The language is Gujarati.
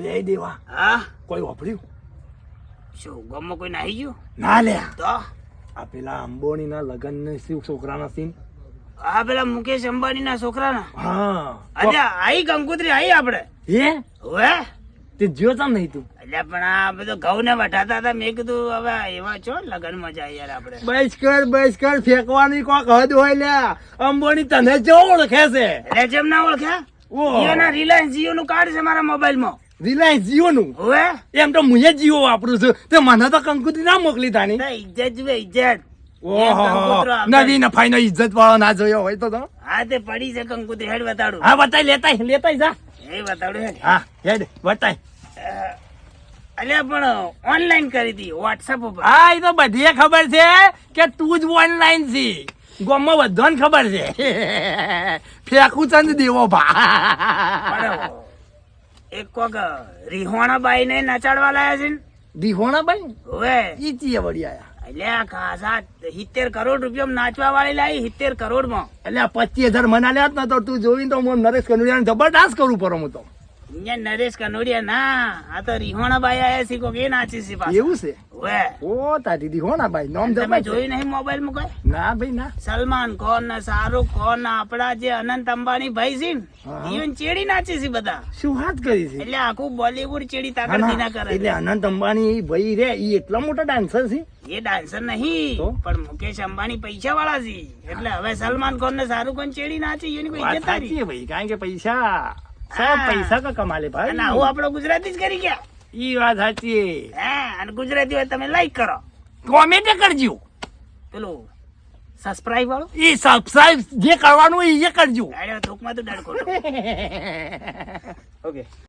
અરે દેવા. હા? કોઈ વાપર્યું? શું ગામમાં કોઈ નાહી ગયું? ના લ્યા. તો? આ પેલા અંબોણીના લગ્ન શિવ છોકરાના સીન? આ પેલા મુકેશ અંબાણી ના છોકરા ના હા. અરે આઈ કંકુતરી આઈ આપણે. હે? હવે તે જો તમ નહીં તું. એટલે પણ આ બધો ઘઉં ને વટાતા હતા મેં કીધું હવે એવા છો લગનમાં જાય યાર આપણે. બસ કર બસ કર ફેંકવાની કોક હદ હોય લે અંબોણી તને જો ઓળખે છે. એટલે જેમ ના ઓળખે? ઓ જીઓ ના રિલાયન્સ જીઓ નું કાર્ડ છે મારા મોબાઈલમાં રિલાયન્સ જીઓ નું. હવે એમ તો મુએ જીઓ વાપરું છું. તે મને તો કંકુતરી ના મોકલી તાની ઇજ્જત જુએ ઇજ્જત ઓહો નવી નફાઈ નો ઇજ્જત વાળો ના જોયો હોય તો હા તે પડી છે કંકુતરી. હેડ બતાડું. હા બતાય લેતાય લેતાય જા. એ બતાડું હેડ. હા હેડ બતાય. અલ્યા પણ ઓનલાઈન કરી હતી વોટ્સઅપ ઉપર. હા એ તો બધી ખબર છે કે તું જ ઓનલાઈન છી. ગામમાં બધાને ખબર છે. ફેંકું ચંદ દેવો ભા. એક કોક રિહોણાબાઈ ને નચાડવા લાયા છે ભાઈ હવે ઈ ચીએ વળી આયા. એટલે આ ખાસા સિત્તેર કરોડ રૂપિયા નાચવા વાળી લાવી સિત્તેર કરોડમાં એટલે પચીસ હજાર મના લ્યા તો તું જોઈને તો હું નરેશ કનુડિયાને જબર ડાન્સ કરું પર હું તો. અહીંયા નરેશ કનોડિયા ના આ તો રીહોણા બાઈ આયા છે કોક એ નાચી છે પાછા. એવું છે? ઓએ ઓ તારી દિહોણા ભાઈ નામ તમે. જોયું નહીં મોબાઈલમાં કોઈ ના ભાઈ ના. સલમાન ખાન ને શાહરુખ ખાન ને આપડા જે અનંત અંબાણી ભાઈ છે ને ઈવન ચેડી નાચી છે બધા. શું વાત કરી છે? એટલે આખું બોલીવુડ ચેડી ના, ના, કરે એટલે અનંત અંબાણી ભાઈ રે ઈ એટલા મોટા ડાન્સર છે? એ ડાન્સર નહીં પણ મુકેશ અંબાણી પૈસા વાળા છે. એટલે હવે સલમાન ખાન ને શાહરુખ ખાન ચેડી નાચી એની કોઈ ઇજ્જત નથી ભાઈ કારણ કે પૈસા હા. પૈસા કા કમાલે અને ભાઈ આવું આપણો ગુજરાતી જ કરી ગયા. ઈ વાત સાચી. હા અને ગુજરાતી હોય તમે લાઈક કરો. કોમેન્ટ કરજો. પેલું સબસ્ક્રાઇબ વાળો? ઈ સબસ્ક્રાઇબ જે કરવાનું એ કરજો. અરે ટૂંકમાં તો ડડકો ઓકે